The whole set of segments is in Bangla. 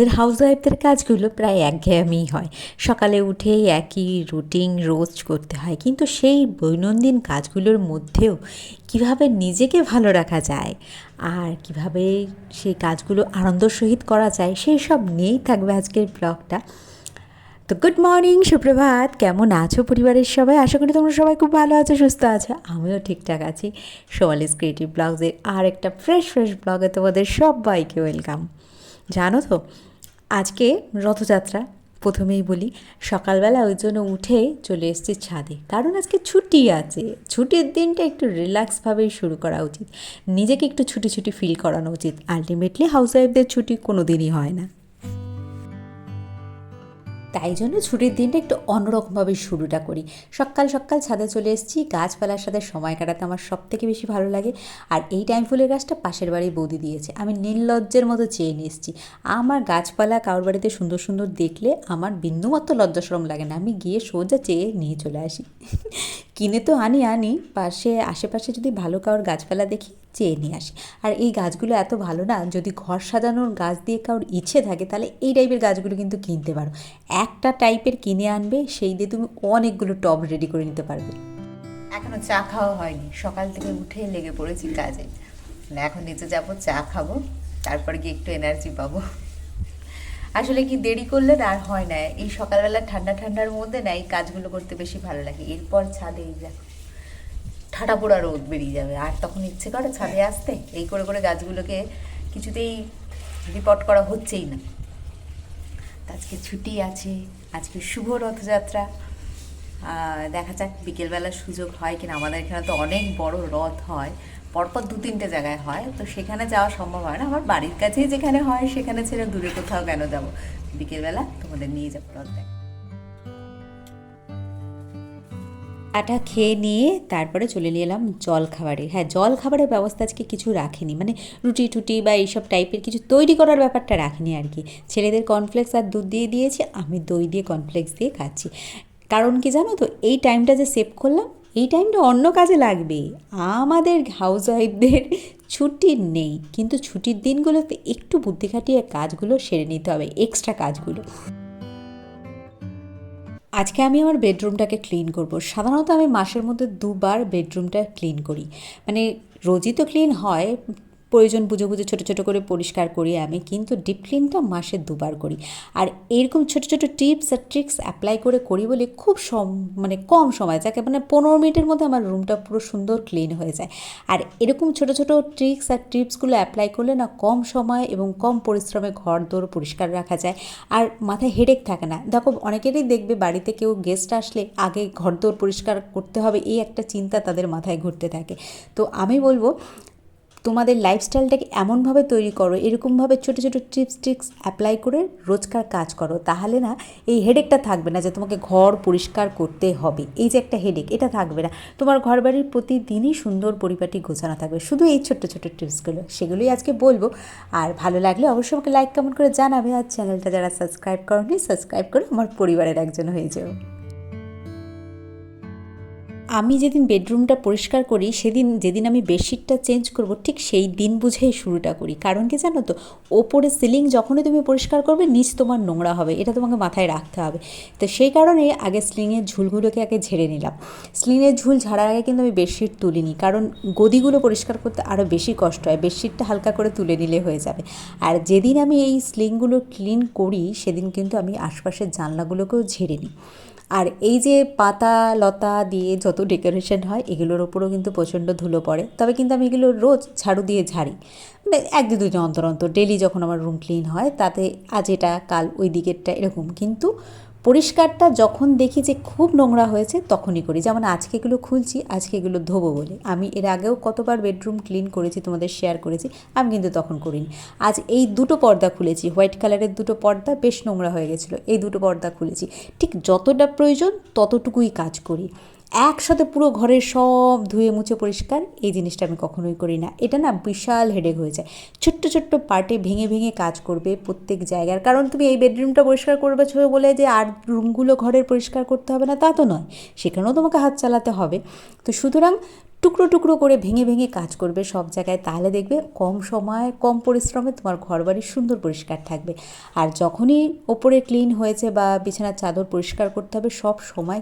আমাদের হাউস ওয়াইফদের কাজগুলো প্রায় একঘেয়েমিই হয়। সকালে উঠেই একই রুটিন রোজ করতে হয়। কিন্তু সেই দৈনন্দিন কাজগুলোর মধ্যেও কীভাবে নিজেকে ভালো রাখা যায় আর কীভাবে সেই কাজগুলো আনন্দ সহিত করা যায়, সেই সব নিয়েই থাকবে আজকের ব্লগটা তো গুড মর্নিং সুপ্রভাত। কেমন আছো পরিবারের সবাই? আশা করি তোমরা সবাই খুব ভালো আছো, সুস্থ আছো। আমিও ঠিকঠাক আছি। সোয়ালিস ক্রিয়েটিভ ব্লগসের আর একটা ফ্রেশ ফ্রেশ ব্লগে তোমাদের সবাইকে ওয়েলকাম জানো তো আজকে রথযাত্রা প্রথমেই বলি, সকালবেলা ওই জন্য উঠে চলে এসেছি ছাদে। কারণ আজকে ছুটি আছে। ছুটির দিনটা একটু রিল্যাক্সভাবেই শুরু করা উচিত। নিজেকে একটু ছুটি ছুটি ফিল করানো উচিত। আলটিমেটলি হাউস ওয়াইফদের ছুটি কোনো দিনই হয় না। তাই জন্য ছুটির দিনটা একটু অন্যরকমভাবে শুরুটা করি। সকাল সকাল ছাদে চলে এসেছি, গাছপালার সাথে সময় কাটাতে আমার সব থেকে বেশি ভালো লাগে। আর এই টাইম ফুলের গাছটা পাশের বাড়ি বৌদি দিয়েছে। আমি নির্লজ্জের মতো চেয়ে নিয়ে এসেছি। আমার গাছপালা কারোর বাড়িতে সুন্দর সুন্দর দেখলে আমার বিন্দুমাত্র লজ্জাসরম লাগে না। আমি গিয়ে সোজা চেয়ে নিয়ে চলে আসি। কিনে তো আনি আনি। পাশে, আশেপাশে যদি ভালো কারোর গাছপালা দেখি চেয়ে নিয়ে আসি। আর এই গাছগুলো এত ভালো না, যদি ঘর সাজানোর গাছ দিয়ে কারোর ইচ্ছে থাকে, তাহলে এই টাইপের গাছগুলো কিন্তু কিনতে পারো। একটা টাইপের কিনে আনবে, সেই দিয়ে তুমি অনেকগুলো টব রেডি করে নিতে পারবে। এখনও চা খাওয়া হয়নি। সকাল থেকে উঠে লেগে পড়েছি কাজে। এখন নিচে যাব, চা খাব, তারপর গিয়ে একটু এনার্জি পাবো। আসলে কি দেরি করলে না আর হয় না। এই সকালবেলা ঠান্ডা ঠান্ডার মধ্যে না এই কাজগুলো করতে বেশি ভালো লাগে। এরপর ছাদে এই ঠাটা পোড়া রোদ বেরিয়ে যাবে। আর তখন ইচ্ছে করে ছাদে আসতে। এই করে করে গাছগুলোকে কিছুতেই রিপোর্ট করা হচ্ছেই না। আজকে ছুটি আছে আজকে শুভ রথযাত্রা। দেখা যাক বিকেলবেলা সুযোগ হয় কিনা। আমাদের এখানে তো অনেক বড় রথ হয়। পরপর দু তিনটে জায়গায় হয়। তো সেখানে যাওয়া সম্ভব হয় না। আমার বাড়ির কাছেই যেখানে হয় সেখানে ছেড়ে দূরে কোথাও কেন যাব? বিকেলবেলা তোমাদের নিয়ে যাব রথ দেখা আটা খেয়ে নিয়ে তারপরে চলে নিয়ে এলাম জল খাবারে। হ্যাঁ জল খাবারের ব্যবস্থা আজকে কিছু রাখিনি। মানে রুটি টুটি বা এইসব টাইপের কিছু তৈরি করার ব্যাপারটা রাখিনি আর কি। ছেলেদের কর্নফ্লেক্স আর দুধ দিয়ে দিয়েছি, আমি দই দিয়ে কর্নফ্লেক্স দিয়ে খাচ্ছি। কারণ কি জানো তো, এই টাইমটা যে সেভ করলাম, এই টাইমটা অন্য কাজে লাগবে। আমাদের হাউস ওয়াইফদের ছুটি নেই, কিন্তু ছুটির দিনগুলোতে একটু বুদ্ধি খাটিয়ে কাজগুলো সেরে নিতে হবে এক্সট্রা কাজগুলো। আজকে আমি আমার বেডরুমটাকে ক্লিন করব। সাধারণত আমি মাসের মধ্যে দুবার বেডরুমটা ক্লিন করি। মানে রোজই তো ক্লিন হয় প্রয়োজন বুঝে বুঝে ছোটো ছোটো করে পরিষ্কার করি আমি, কিন্তু ডিপ ক্লিনটা মাসে দুবার করি। আর এরকম ছোটো ছোটো টিপস আর ট্রিক্স অ্যাপ্লাই করে করি বলে খুব সম মানে কম সময়, যাকে মানে পনেরো মিনিটের মধ্যে আমার রুমটা পুরো সুন্দর ক্লিন হয়ে যায়। আর এরকম ছোটো ছোটো ট্রিক্স আর টিপসগুলো অ্যাপ্লাই করলে না কম সময় এবং কম পরিশ্রমে ঘর দোর পরিষ্কার রাখা যায়। আর মাথায় হেডেক থাকে না। দেখো, অনেকেরই দেখবে বাড়িতে কেউ গেস্ট আসলে আগে ঘর দোর পরিষ্কার করতে হবে, এই একটা চিন্তা তাদের মাথায় ঘুরতে থাকে। তো আমি বলব তোমাদের লাইফস্টাইলটাকে এমনভাবে তৈরি করো, এরকমভাবে ছোটো ছোটো টিপস ট্রিক্স অ্যাপ্লাই করে রোজকার কাজ করো, তাহলে না এই হেডেকটা থাকবে না যে তোমাকে ঘর পরিষ্কার করতে হবে। এই যে একটা হেডেক এটা থাকবে না। তোমার ঘর বাড়ির প্রতিদিনই সুন্দর পরিপাটি গোছানো থাকবে। শুধু এই ছোট্ট ছোট্ট টিপসগুলো সেগুলোই আজকে বলব। আর ভালো লাগলে অবশ্যই আমাকে লাইক কমেন্ট করে জানাবে। আর চ্যানেলটা যারা সাবস্ক্রাইব করনি সাবস্ক্রাইব করে আমার পরিবারের একজন হয়ে যাও। আমি যেদিন বেডরুমটা পরিষ্কার করি, সেদিন যেদিন আমি বেডশিটটা চেঞ্জ করব, ঠিক সেই দিন বুঝেই শুরুটা করি। কারণ কি জানো তো? ওপরে সিলিং যখনই তুমি পরিষ্কার করবে, নিচ তোমার নোংরা হবে। এটা তোমাকে মাথায় রাখতে হবে। তো সেই কারণে আগে স্লিংয়ের ঝুলগুলোকে আগে ঝেড়ে নিলাম। স্লিংয়ের ঝুল ঝাড়ার আগে কিন্তু আমি বেডশিট তুলিনি। কারণ গদিগুলো পরিষ্কার করতে আরও বেশি কষ্ট হয়। বেডশিটটা হালকা করে তুলে নিলে হয়ে যাবে। আর যেদিন আমি এই স্লিংগুলো ক্লিন করি, সেদিন কিন্তু আমি আশপাশের জানলাগুলোকেও ঝেড়ে নিই। আর এই যে পাতা, লতা দিয়ে যত ডেকোরেশন হয়, এগুলোর ওপরও কিন্তু প্রচণ্ড ধুলো পড়ে। তবে কিন্তু আমি এগুলো রোজ ঝাড়ু দিয়ে ঝাড়ি। মানে এক দু দুজন অন্তর অন্তর। ডেলি যখন আমার রুম ক্লিন হয়, তাতে আজ এটা, কাল ওই দিকেরটা এরকম। কিন্তু পরিষ্কারটা যখন দেখি যে খুব নোংরা হয়েছে, তখনই করি। যেমন আজকে এগুলো খুলছি, আজকে এগুলো ধোবো বলে। আমি এর আগেও কতবার বেডরুম ক্লিন করেছি, তোমাদের শেয়ার করেছি, আমি কিন্তু তখন করিনি। আজ এই দুটো পর্দা খুলেছি, হোয়াইট কালারের দুটো পর্দা বেশ নোংরা হয়ে গেছিল, এই দুটো পর্দা খুলেছি। ঠিক যতটা প্রয়োজন ততটুকুই কাজ করি। একসাথে পুরো ঘরের সব ধুয়ে মুছে পরিষ্কার, এই জিনিসটা আমি কখনোই করি না। এটা না বিশাল হেডেক হয়ে যায়। ছোট্ট ছোট্ট পার্টে ভেঙে ভেঙে কাজ করবে প্রত্যেক জায়গার। কারণ তুমি এই বেডরুমটা পরিষ্কার করবে ছো বলে যে আর রুমগুলো ঘরের পরিষ্কার করতে হবে না, তা তো নয়। সেখানেও তোমাকে হাত চালাতে হবে। তো সুতরাং টুকরো টুকরো করে ভেঙে ভেঙে কাজ করবে সব জায়গায়, তাহলে দেখবে কম সময়, কম পরিশ্রমে তোমার ঘর বাড়ি সুন্দর পরিষ্কার থাকবে। আর যখনই ওপরে ক্লিন হয়েছে বা বিছানার চাদর পরিষ্কার করতে হবে, সব সময়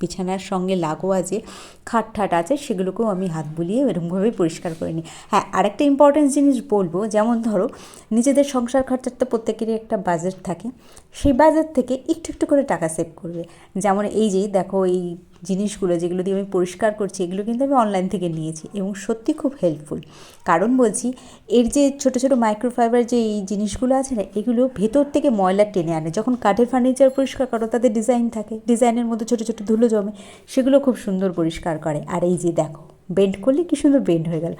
বিছানার সঙ্গে লাগোয়া যে খাট ঠাট আছে, সেগুলোকেও আমি হাত বুলিয়ে এরকমভাবেই পরিষ্কার করে নিই। হ্যাঁ আরেকটা ইম্পর্টেন্ট জিনিস বলব, যেমন ধরো, নিজেদের সংসার খরচার তো প্রত্যেকেরই একটা বাজেট থাকে। সেই বাজেট থেকে একটু একটু করে টাকা সেভ করবে। যেমন এই যে, দেখো এই জিনিসগুলো যেগুলো দিয়ে আমি পরিষ্কার করছি, এগুলো কিন্তু আমি অনলাইন থেকে নিয়েছি এবং সত্যি খুব হেল্পফুল কারণ বলছি, এর যে ছোট ছোট মাইক্রোফাইবার যে এই জিনিসগুলো আছে না, এগুলো ভেতর থেকে ময়লা টেনে আনে। যখন কাঠের ফার্নিচার পরিষ্কার করো, তাদের ডিজাইন থাকে। ডিজাইনের মধ্যে ছোট ছোট ধুলো জমে, সেগুলো খুব সুন্দর পরিষ্কার করে। আর এই যে দেখো বেন্ড করলে কি সুন্দর বেন্ড হয়ে গেল।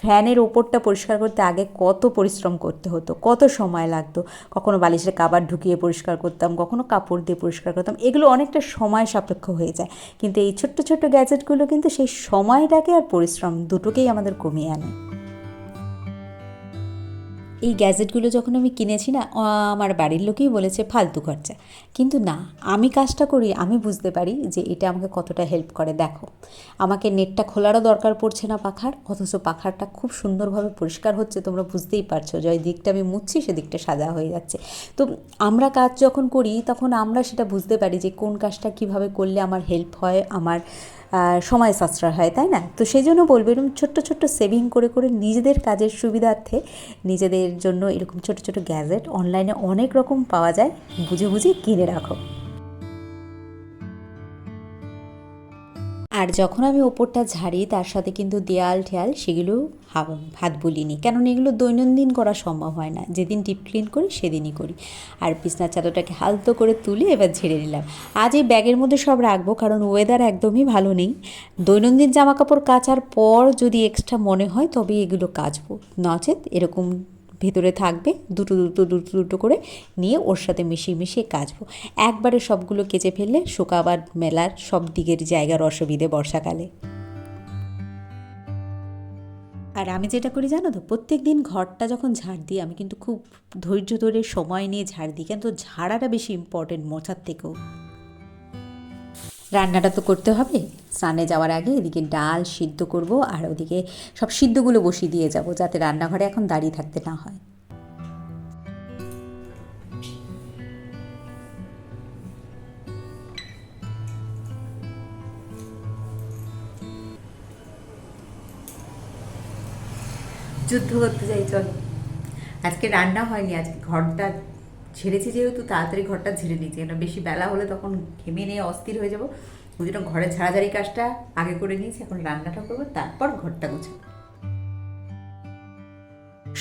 ফ্যানের ওপরটা পরিষ্কার করতে আগে কত পরিশ্রম করতে হতো, কত সময় লাগতো। কখনো বালিশের কাবার ঢুকিয়ে পরিষ্কার করতাম, কখনো কাপড় দিয়ে পরিষ্কার করতাম। এগুলো অনেকটা সময় সাপেক্ষ হয়ে যায়। কিন্তু এই ছোট্ট ছোট্ট গ্যাজেটগুলো কিন্তু সেই সময়টাকে আর পরিশ্রম দুটোকেই আমাদের কমিয়ে আনে। এই গ্যাজেটগুলো যখন আমি কিনেছি না আমার বাড়ির লোকেই বলেছে, ফালতু খরচা। কিন্তু না, আমি কাজটা করি, আমি বুঝতে পারি যে এটা আমাকে কতটা হেল্প করে। দেখো, আমাকে নেটটা খোলারও দরকার পড়ছে না পাখার, অথচ পাখারটা খুব সুন্দরভাবে পরিষ্কার হচ্ছে, তোমরা বুঝতেই পারছ। যে দিকটা আমি মুছছি, সেদিকটা সাজা হয়ে যাচ্ছে। তো আমরা কাজ যখন করি, তখন আমরা সেটা বুঝতে পারি যে কোন কাজটা কীভাবে করলে আমার হেল্প হয়, আমার সময় সাশ্রয় হয়, তাই না? তো সেই জন্য বলব এরকম ছোট্ট ছোট্ট সেভিং করে করে নিজেদের কাজের সুবিধার্থে নিজেদের জন্য এরকম ছোট ছোট গ্যাজেট অনলাইনে অনেক রকম পাওয়া যায়। বুঝে বুঝে কিনে রাখো। আর যখন আমি ওপরটা ঝাড়ি, তার সাথে কিন্তু দেয়াল ঠেয়াল সেগুলো হাত বলিনি। কেননা এগুলো দৈনন্দিন করা সম্ভব হয় না। যেদিন ডিপ ক্লিন করি, সেদিনই করি। আর বিছনার চাদরটাকে হালতো করে তুলে এবার ঝেড়ে নিলাম। আজ এই ব্যাগের মধ্যে সব রাখব, কারণ ওয়েদার একদমই ভালো নেই। দৈনন্দিন জামা কাপড় কাচার পর যদি এক্সট্রা মনে হয় তবে এগুলো কাচবো। নচেত এরকম ভেতরে থাকবে, দুটো দুটো দুটো দুটো করে নিয়ে ওর সাথে মিশিয়ে মিশিয়ে কাচবো। একবারে সবগুলো কেচে ফেললে শুকাবার মেলার সব দিকের জায়গার অসুবিধে বর্ষাকালে। আর আমি যেটা করি জানো তো প্রত্যেক দিন ঘরটা যখন ঝাড় দিই, আমি কিন্তু খুব ধৈর্য ধরে সময় নিয়ে ঝাড় দিই। কিন্তু ঝাড়াটা বেশি ইম্পর্টেন্ট মোছার থেকেও। রান্নাটা তো করতে হবে। স্নানে যাওয়ার আগে এদিকে ডাল সিদ্ধ করব আর ওদিকে সব সিদ্ধগুলো বসিয়ে দিয়ে যাব যাতে রান্নাঘরে এখন দাঁড়িয়ে থাকতে না হয়। যুদ্ধ করতে যাই, চলো। আজকে রান্না হয়নি, আজকে ঘরটা ঝেড়েছি যেহেতু, তাড়াতাড়ি ঘরটা ঝেড়ে নিয়েছি। কেন বেশি বেলা হলে তখন ঘেমে নিয়ে অস্থির হয়ে যাব। ওই জন্য ঘরে ঝাড়াঝাড়ি কাজটা আগে করে নিয়েছি, এখন রান্নাটা করব, তারপর ঘরটা গুছাবো।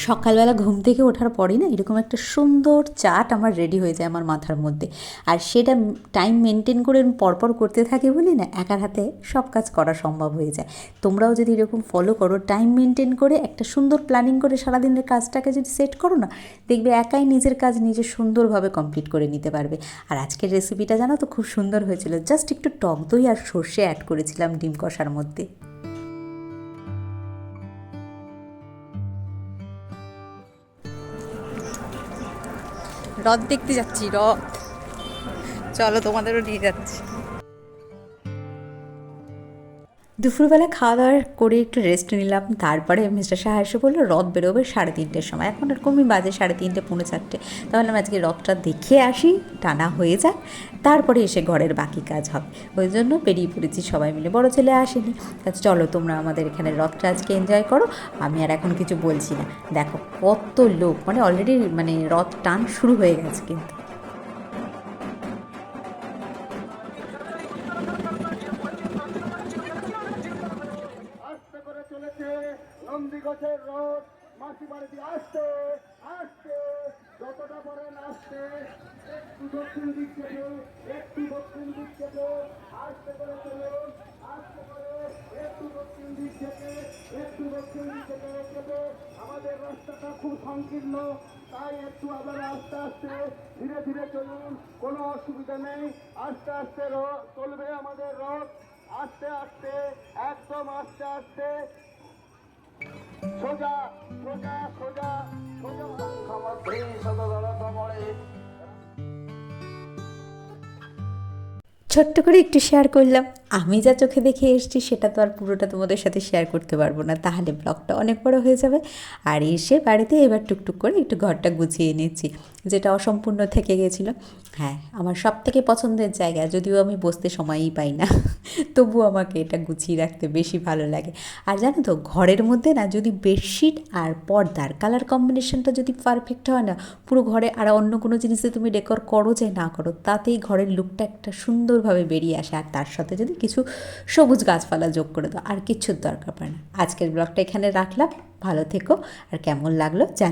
সকালবেলা ঘুম থেকে ওঠার পরেই না এরকম একটা সুন্দর চাট আমার রেডি হয়ে যায় আমার মাথার মধ্যে। আর সেটা টাইম মেনটেন করে পরপর করতে থাকি বলি না, একার হাতে সব কাজ করা সম্ভব হয়ে যায়। তোমরাও যদি এরকম ফলো করো টাইম মেনটেন করে একটা সুন্দর প্ল্যানিং করে সারাদিনের কাজটাকে যদি সেট করো না, দেখবে একাই নিজের কাজ নিজে সুন্দরভাবে কমপ্লিট করে নিতে পারবে। আর আজকের রেসিপিটা জানো তো খুব সুন্দর হয়েছিল জাস্ট একটু টক দই আর সর্ষে অ্যাড করেছিলাম ডিম কষার মধ্যে। রথ দেখতে যাচ্ছি রথ চলো তোমাদেরও নিয়ে যাচ্ছি। দুপুরবেলা খাওয়া দাওয়ার করে একটু রেস্ট নিলাম, তারপরে মিস্টার শাহ এসে বলল, রথ বেরোবে সাড়ে তিনটের সময়। এখন এরকমই বাজে সাড়ে তিনটে, পৌনে চারটে। তাহলে আমি আজকে রথটা দেখে আসি, টানা হয়ে যাক, তারপরে এসে ঘরের বাকি কাজ হবে। ওই জন্য বেরিয়ে পড়েছি সবাই মিলে। বড় ছেলে আসেনি। চলো, তোমরা আমাদের এখানে রথটা আজকে এনজয় করো। আমি আর এখন কিছু বলছি না। দেখো, কত লোক মানে অলরেডি মানে রথ টান শুরু হয়ে গেছে কিন্তু। আস্তে করে চলেছে। নন্দীগছের রথ মাসি বাড়িতে আসতে আসতে যতটা পারেন আসতে একটু দক্ষিণ দিক থেকে, একটু দক্ষিণ দিক থেকে। আস্তে করে চলুন, আস্তে করে একটু দক্ষিণ দিক থেকে, একটু দক্ষিণ দিক থেকে আমাদের রাস্তাটা খুব সংকীর্ণ। তাই একটু আবার আস্তে আস্তে, ধীরে ধীরে চলুন। কোনো অসুবিধা নেই। আস্তে আস্তে চলবে আমাদের রথ আস্তে আস্তে একদম আস্তে আস্তে। সোজা সোজা সোজা ছোট্ট করে একটু শেয়ার করলাম। আমি যা চোখে দেখে এসেছি, সেটা তো আর পুরোটা তোমাদের সাথে শেয়ার করতে পারব না। তাহলে ব্লগটা অনেক বড় হয়ে যাবে। আর এসে বাড়িতে এবার টুকটুক করে একটু ঘরটা গুছিয়ে নিচ্ছি যেটা অসম্পূর্ণ থেকে গেছিল। হ্যাঁ আমার সব থেকে পছন্দের জায়গা, যদিও আমি বসতে সময়ই পাই না। তবু আমাকে এটা গুছিয়ে রাখতে বেশি ভালো লাগে। আর জানো তো, ঘরের মধ্যে না, যদি বেডশিট আর পর্দার কালার কম্বিনেশনটা যদি পারফেক্ট হয় না, পুরো ঘরে আর অন্য কোনো জিনিসে তুমি ডেকর করো যে না করো, তাতেই ঘরের লুকটা একটা সুন্দরভাবে বেরিয়ে আসে। আর তার সাথে যদি কিছু সবুজ গাছপালা যোগ করে দাও, আর কিচ্ছুর দরকার পড়ে না। আজকের ব্লগটা এখানে রাখলাম। ভালো থেকো, আর কেমন লাগল জানি